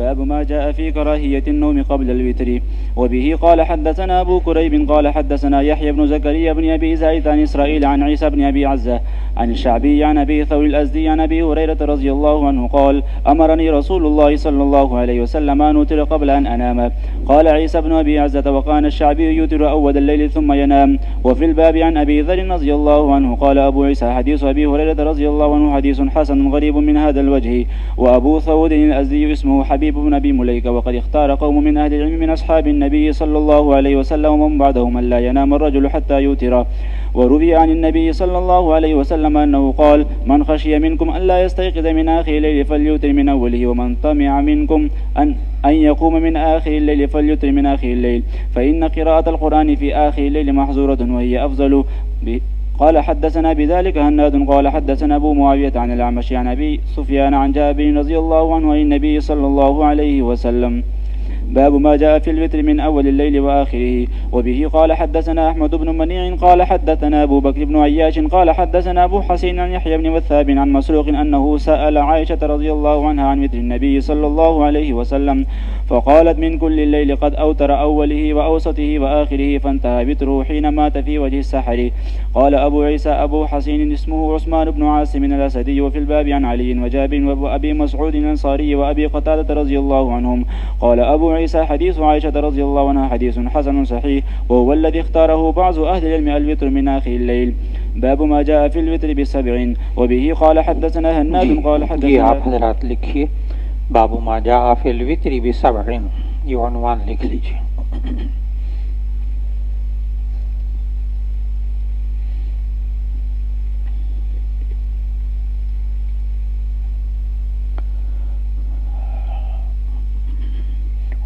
باب ما جاء في كراهية النوم قبل الوتر. وبه قال حدثنا أبو كريب قال حدثنا يحيى بن زكريا بن أبي زايد عن إسرائيل عن عيسى بن أبي عزة عن الشعبي عن أبي ثور الأزدي عن أبي هريرة رضي الله عنه قال أمرني رسول الله صلى الله عليه وسلم أن أوتر قبل أن أنام. قال عيسى بن أبي عزة وكان الشعبي يوتر أول الليل ثم ينام. وفي الباب عن أبي ذر رضي الله عنه قال أبو عيسى حديث أبي هريرة رضي الله عنه حديث حسن غريب من هذا الوجه. وأبو ثود الأزدي اسمه حبيب بن أبي مليكة وقد اختار قوم من أهل العلم من أصحاب النبي صلى الله عليه وسلم ومن بعدهم أن لا ينام الرجل حتى يوتر. وروي عن النبي صلى الله عليه وسلم أنه قال من خشي منكم أن لا يستيقظ من آخر الليل فليوتر من أوله ومن طمع منكم أن أن يقوم من آخر الليل فليوتر من آخر الليل. فإن قراءة القرآن في آخر الليل محظورة وهي أفضل قال حدثنا بذلك هناد قال حدثنا أبو معاوية عن الأعمش عن أبي سفيان عن جابر رضي الله عنه عن النبي صلى الله عليه وسلم باب ما جاء في الوتر من أول الليل وآخره. وبه قال حدثنا أحمد بن منيع قال حدثنا أبو بكر بن عياش قال حدثنا أبو حسين عن يحيى بن وثاب عن مسروق أنه سأل عائشة رضي الله عنها عن وتر النبي صلى الله عليه وسلم فقالت من كل الليل قد أوتر أوله وأوسطه وآخره فانتهى وتره حين مات في وجه السحر. قال أبو عيسى أبو حسين اسمه عثمان بن عاصم الأسدي وفي الباب عن علي وجابر وأبي مسعود الأنصاري وأبي قتادة رضي الله عنهم. قال أبو عيسى حديث عائشة رضي الله عنها حديث حسن صحيح وهو الذي اختاره بعض أهل العلم الوتر من آخر الليل. باب ما جاء في الوتر بسبع وبه قال حدثنا هناد قال حدثنا آپ حضرات لکھیے بابو ما جاء فی الوتر بسبع یہ عنوان لکھ لیجیے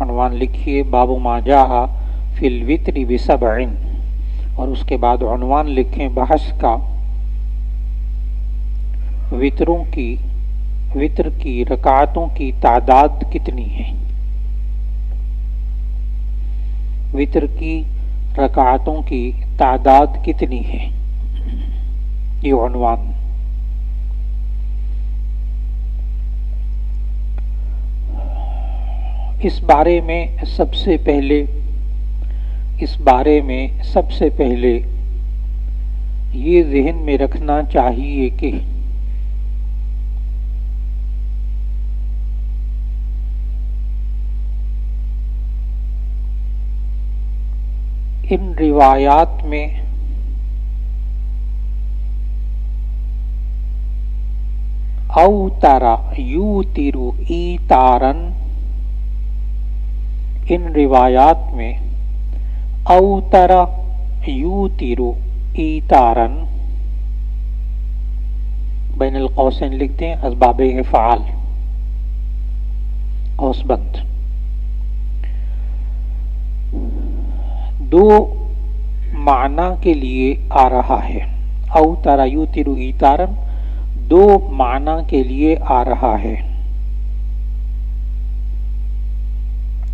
عنوان لکھیے بابو ما جاء فی الوتر بسبع اور اس کے بعد عنوان لکھیں، بحث کا وطروں کی وطر کی رکعتوں کی تعداد کتنی ہے۔ وطر کی رکعتوں کی تعداد کتنی ہے؟ یہ عنوان۔ اس بارے میں سب سے پہلے، اس بارے میں سب سے پہلے یہ ذہن میں رکھنا چاہیے کہ ان روایات میں او تارا یو تیرو ای تارن ان روایات میں او ترا یو تیرو ای تارن بین القوسین لکھتے ہیں اسباب افعال، قوس بند۔ دو معنی کے لیے آ رہا ہے۔ او ترا یو تیرو ای تارن دو معنی کے لیے آ رہا ہے۔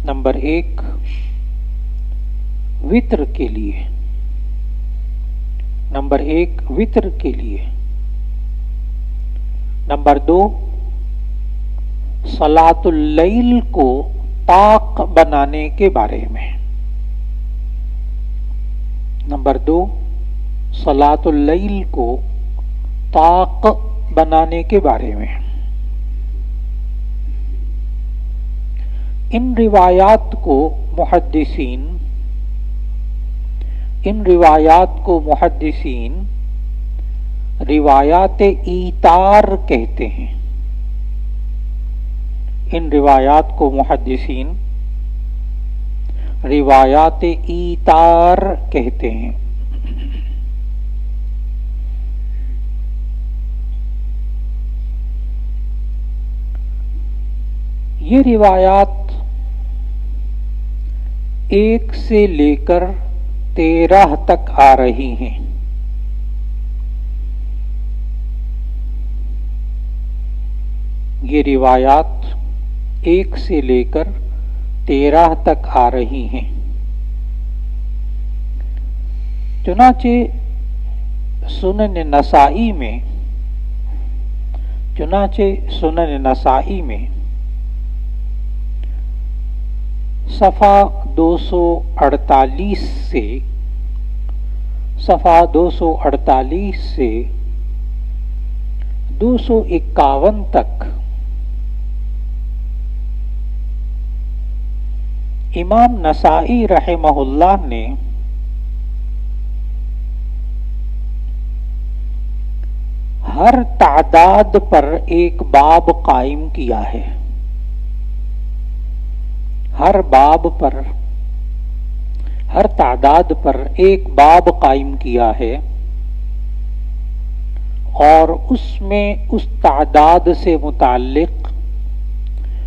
نمبر ایک، وطر کے لیے۔ نمبر ایک، وطر کے لیے۔ نمبر دو سلاۃ اللیل کو طاق بنانے کے بارے میں۔ نمبر دو سلاۃ اللیل کو طاق بنانے کے بارے میں۔ ان روایات کو محدثین، ان روایات کو محدثین روایات ایتار کہتے ہیں۔ ان روایات کو محدثین روایات ایتار کہتے ہیں۔ یہ روایات ایک سے لے کر تیرہ تک آ رہی ہیں۔ یہ روایات ایک سے لے کر تیرہ تک آ رہی ہیں۔ چنانچہ سنن نسائی میں، چنانچہ سنن نسائی میں صفحہ دو سو اڑتالیس سے، صفحہ دو سو اڑتالیس سے دو سو اکاون تک۔ امام نسائی رحمہ اللہ نے ہر تعداد پر ایک باب قائم کیا ہے۔ ہر باب پر ہر تعداد پر ایک باب قائم کیا ہے اور اس میں اس تعداد سے متعلق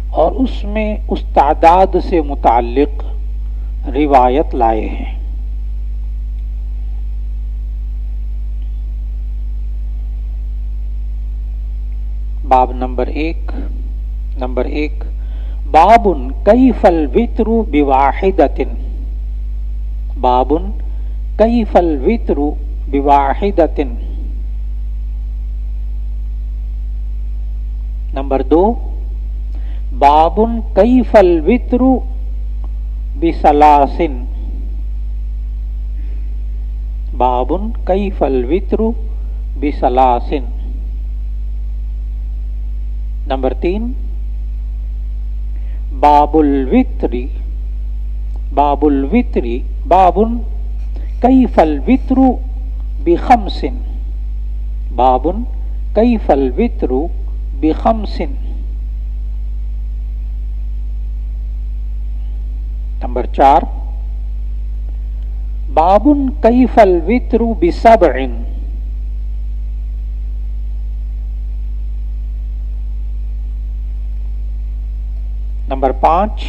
اور اس میں اس تعداد سے متعلق روایت لائے ہیں۔ باب نمبر ایک نمبر ایک بابن کئی فل وطرو بواحد بابن کئی فل وطرو بواحد نمبر دو، بابن کئی فل وطرو بسلاسن بابن کئی فل وطرو بسلاسن نمبر تین، باب الوتری باب الوتری بابن کئی فل وطرو بخمسن بابن کئی فل وطرو بخمسن نمبر چار، بابن کئی فل وطرو بسبعن نمبر پانچ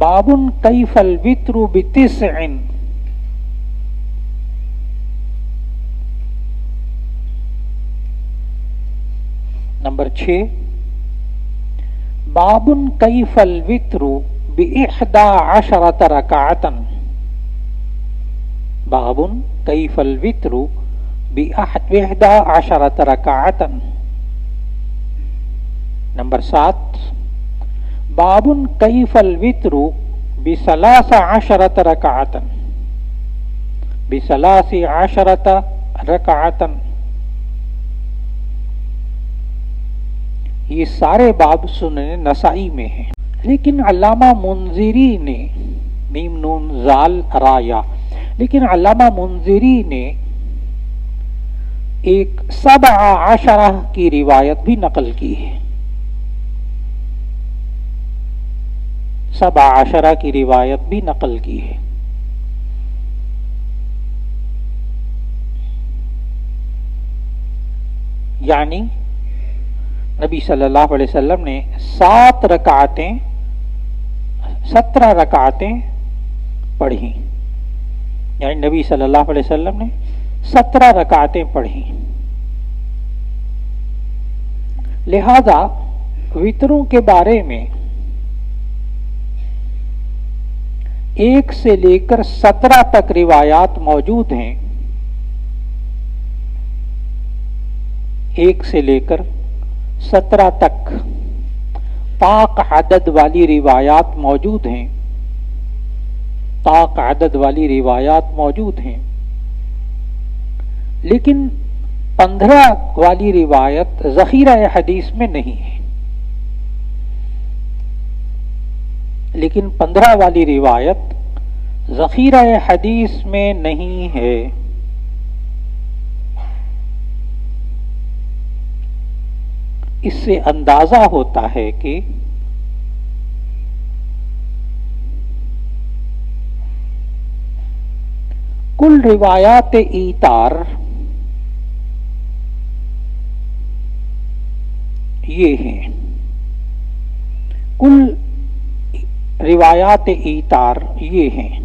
باب كيف الوتر بتسع؟ نمبر چھ باب كيف الوتر بإحدى عشرة ركعة؟ باب كيف الوتر بإحدى عشرة ركعة؟ نمبر سات. بابن کئی فل وطرو بسلاس عشرت رکعتن بسلاس عشرت رکعتن یہ سارے باب سننے نسائی میں ہیں۔ لیکن علامہ منظری نے نیم نون زال رایا۔ لیکن علامہ منظری نے ایک سبع عشرہ کی روایت بھی نقل کی ہے۔ سب عشرہ کی روایت بھی نقل کی ہے۔ یعنی نبی صلی اللہ علیہ وسلم نے سات رکعتیں، سترہ رکعتیں پڑھی یعنی نبی صلی اللہ علیہ وسلم نے سترہ رکعتیں پڑھی لہذا وطروں کے بارے میں ایک سے لے کر سترہ تک روایات موجود ہیں۔ ایک سے لے کر سترہ تک پاک عدد والی روایات موجود ہیں۔ پاک عدد والی روایات موجود ہیں۔ لیکن پندرہ والی روایت ذخیرہ حدیث میں نہیں ہے۔ لیکن پندرہ والی روایت ذخیرہ حدیث میں نہیں ہے۔ اس سے اندازہ ہوتا ہے کہ کل روایات ایتار یہ ہیں۔ کل روایات ایتار یہ ہیں۔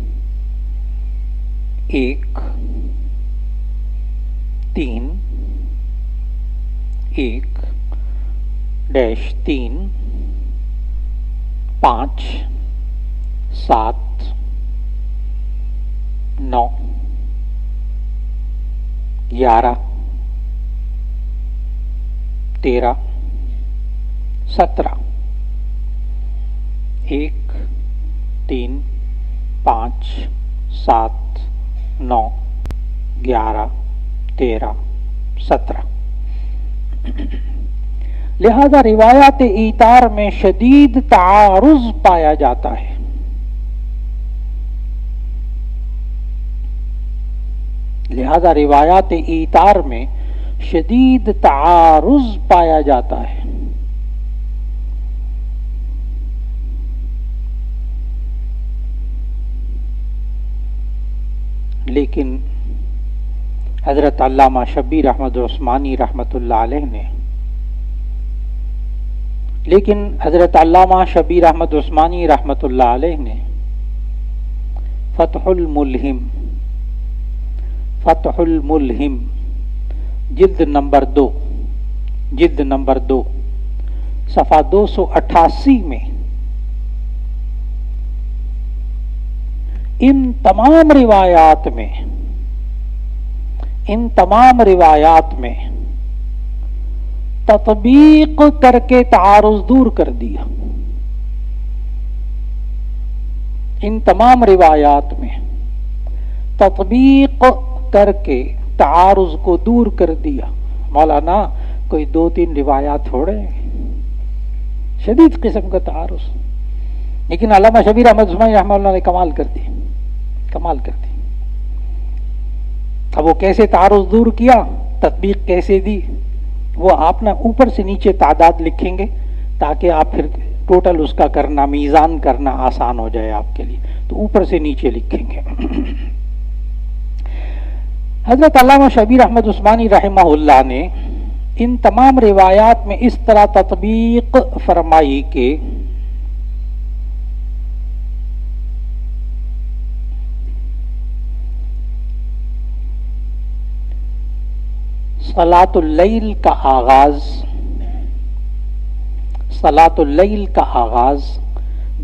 ایک، تین، ایک، ڈیش تین، پانچ، سات، نو، گیارہ، تیرہ، سترہ۔ ایک، تین، پانچ، سات، نو، گیارہ، تیرہ، سترہ۔ لہذا روایات ایتار میں شدید تعارض پایا جاتا ہے۔ لہذا روایات ایتار میں شدید تعارض پایا جاتا ہے۔ لیکن حضرت علامہ شبیر احمد عثمانی رحمۃ اللہ علیہ نے لیکن حضرت علامہ شبیر احمد عثمانی رحمۃ اللہ علیہ نے فتح الملہم فتح الملہم، جلد نمبر دو، جلد نمبر دو، صفحہ دو سو اٹھاسی میں ان تمام روایات میں، ان تمام روایات میں تطبیق کر کے تعارض دور کر دیا۔ ان تمام روایات میں تطبیق کر کے تعارض کو دور کر دیا۔ مولانا، کوئی دو تین روایات تھوڑے شدید قسم کا تعارض۔ لیکن علامہ شبیر احمد عثمان رحمہ اللہ نے کمال کر دی۔ کمال کر دی اب وہ کیسے تعارض دور کیا، تطبیق کیسے دی، وہ آپ نا اوپر سے نیچے تعداد لکھیں گے تاکہ آپ پھر ٹوٹل اس کا کرنا، میزان کرنا آسان ہو جائے آپ کے لیے۔ تو اوپر سے نیچے لکھیں گے۔ حضرت علامہ شبیر احمد عثمانی رحمہ اللہ نے ان تمام روایات میں اس طرح تطبیق فرمائی کہ سلاۃ اللیل کا آغاز سلاۃ اللیل کا آغاز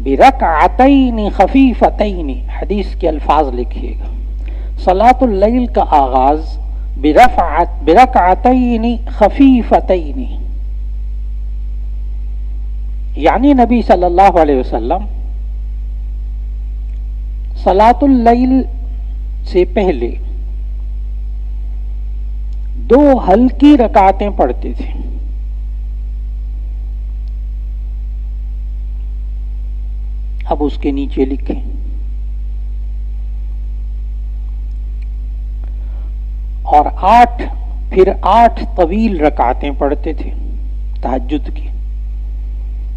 برکعتین خفیفتین، حدیث کے الفاظ لکھیے گا۔ سلاۃ اللیل کا آغاز برفعت برکعتین خفیفتین یعنی نبی صلی اللہ علیہ وسلم سلاۃ اللیل سے پہلے دو ہلکی رکاتیں پڑھتے تھے اب اس کے نیچے لکھیں۔ اور آٹھ، پھر آٹھ طویل رکاتیں پڑھتے تھے تحجد کی۔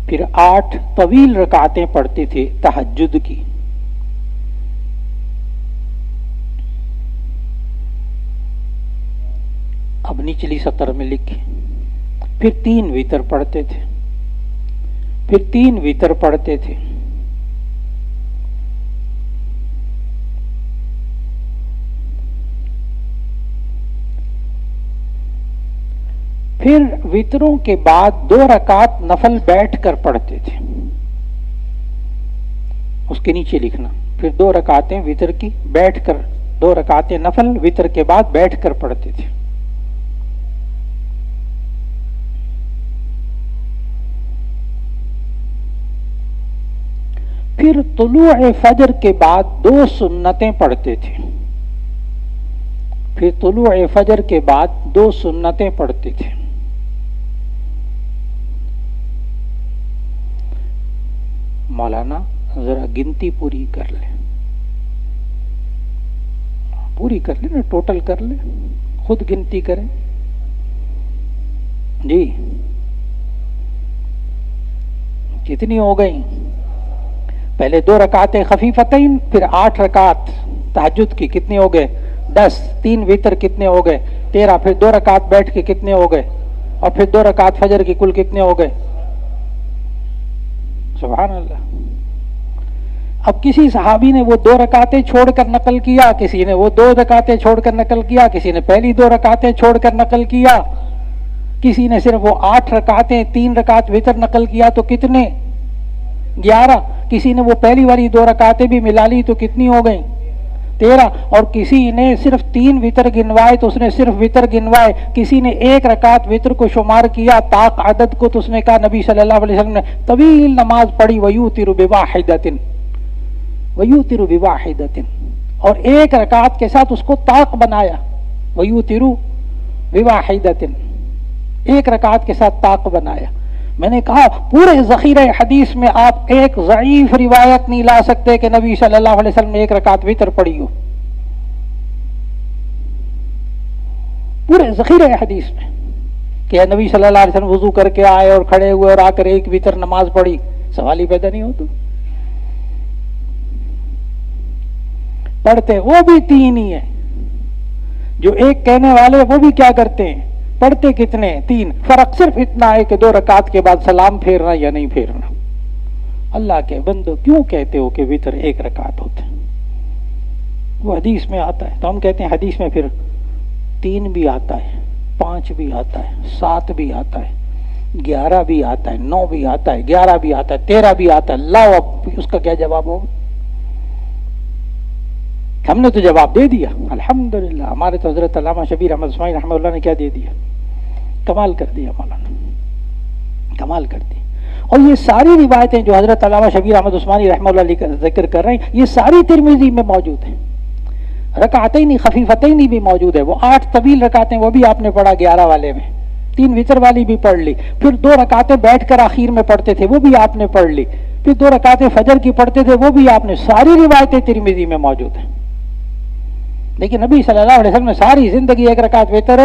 پھر آٹھ طویل رکاتیں پڑھتے تھے تحجد کی اب نچلی سطر میں لکھے پھر تین ویتر پڑھتے تھے۔ پھر تین ویتر پڑھتے تھے۔ پھر وطروں کے بعد دو رکعت نفل بیٹھ کر پڑھتے تھے۔ اس کے نیچے لکھنا۔ پھر دو رکعتیں وطر کی بیٹھ کر، دو رکعتیں نفل وطر کے بعد بیٹھ کر پڑھتے تھے۔ پھر طلوع فجر کے بعد دو سنتیں پڑھتے تھے۔ پھر طلوع فجر کے بعد دو سنتیں پڑھتے تھے۔ مولانا ذرا گنتی پوری کر لے پوری کر لے نا، ٹوٹل کر لے خود گنتی کریں۔ جی۔ کتنی ہو گئی پہلے دو رکعتیں خفیفتین، پھر آٹھ رکعت تحجد کی کتنے ہو گئے؟ دس، تین ویتر کتنے ہو گئے؟ تیرہ، پھر دو رکعت بیٹھ کے کتنے ہو گئے؟ اور پھر دو رکعت فجر کی کل کتنے ہو گئے؟ سبحان اللہ۔ اب کسی صحابی نے وہ دو رکعتیں چھوڑ کر نقل کیا، کسی نے وہ دو رکعتیں چھوڑ کر نقل کیا، کسی نے پہلی دو رکعتیں چھوڑ کر نقل کیا، کسی نے صرف وہ آٹھ رکعتیں، تین رکعت وطر نقل کیا، تو کتنے؟ گیارہ، کسی نے وہ پہلی والی دو رکعتیں بھی ملا لی تو کتنی ہو گئیں؟ تیرہ، اور کسی نے صرف تین وطر گنوائے تو اس نے صرف وطر گنوائے، کسی نے ایک رکعت وطر کو شمار کیا، طاق عدد کو تو اس نے کہا نبی صلی اللہ علیہ وسلم نے، طویل نماز پڑھی ویو تر بواحدت ویو ترو واحد اور ایک رکعت کے ساتھ اس کو طاق بنایا ویو ترو واحد ایک رکعت کے ساتھ طاق بنایا۔ میں نے کہا، پورے ذخیرہ حدیث میں آپ ایک ضعیف روایت نہیں لا سکتے کہ نبی صلی اللہ علیہ وسلم نے ایک رکعت وطر پڑی ہو۔ پورے ذخیرہ حدیث میں کہ نبی صلی اللہ علیہ وسلم وضو کر کے آئے اور کھڑے ہوئے اور آ کر ایک وطر نماز پڑھی۔ سوال ہی پیدا نہیں ہو تو۔ پڑھتے، وہ بھی تین ہی ہے جو ایک کہنے والے، وہ بھی کیا کرتے ہیں؟ پڑھتے کتنے تین۔ فرق صرف اتنا ہے کہ دو رکعت کے بعد سلام پھیرنا یا نہیں پھیرنا۔ اللہ کے بندو کیوں کہتے ہو کہ وطر ایک رکعت ہوتے وہ حدیث میں آتا ہے۔ تو ہم کہتے ہیں حدیث میں پھر تین بھی آتا ہے، پانچ بھی آتا ہے، سات بھی آتا ہے، گیارہ بھی آتا ہے، نو بھی آتا ہے، گیارہ بھی آتا ہے، تیرہ بھی آتا ہے۔ لاؤ اب اس کا کیا جواب ہوگا؟ ہم نے تو جواب دے دیا۔ الحمدللہ، ہمارے تو حضرت علامہ شبیر احمد عثمانی رحمۃ اللہ نے کیا دے دیا۔ کمال کر دیا مولانا۔ کمال کر دی اور یہ ساری روایتیں جو حضرت علامہ شبیر احمد عثمانی رحمۃ اللہ علیہ کا ذکر کر رہے ہیں، یہ ساری ترمیزی میں موجود ہیں۔ رکعتیں نہیں خفیفتیں نہیں بھی موجود ہے وہ آٹھ طویل رکعتیں، وہ بھی آپ نے پڑھا گیارہ والے میں۔ تین وطر والی بھی پڑھ لی۔ پھر دو رکعتیں بیٹھ کر آخر میں پڑھتے تھے، وہ بھی آپ نے پڑھ لی۔ پھر دو رکعتیں فجر کی پڑھتے تھے، وہ بھی آپ نے۔ ساری روایتیں ترمیزی میں موجود ہیں۔ لیکن نبی صلی اللہ علیہ وسلم نے ساری زندگی ایک رکعت بہتر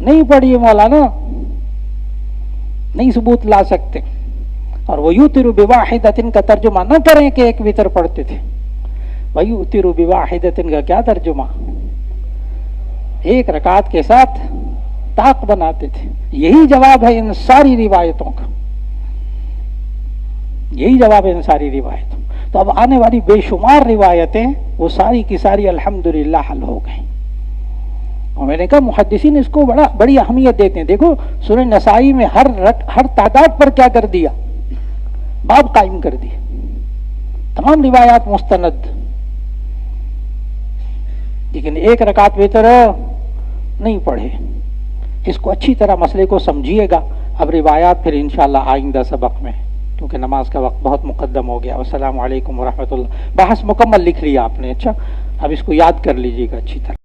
نہیں پڑھی مولانا، نہیں ثبوت لا سکتے۔ اور وہ یو ترو واحد کا ترجمہ نہ کریں کہ ایک وطر پڑھتے تھے۔ وہ یو ترو واحد کا کیا ترجمہ؟ ایک رکعت کے ساتھ طاق بناتے تھے۔ یہی جواب ہے ان ساری روایتوں کا۔ یہی جواب ہے ان ساری روایتوں تو اب آنے والی بے شمار روایتیں وہ ساری کی ساری الحمدللہ حل ہو گئیں۔ اور میں نے کہا محدثین اس کو بڑا بڑی اہمیت دیتے ہیں۔ دیکھو، سورہ نسائی میں ہر ہر تعداد پر کیا کر دیا؟ باب قائم کر دیا تمام روایات مستند۔ لیکن ایک رکعت بہتر نہیں پڑھے۔ اس کو اچھی طرح مسئلے کو سمجھیے گا۔ اب روایات پھر انشاءاللہ آئندہ سبق میں۔ کیونکہ نماز کا وقت بہت مقدم ہو گیا۔ السلام علیکم ورحمۃ اللہ۔ بحث مکمل لکھ لیا آپ نے اچھا؟ اب اس کو یاد کر لیجیے گا اچھی طرح۔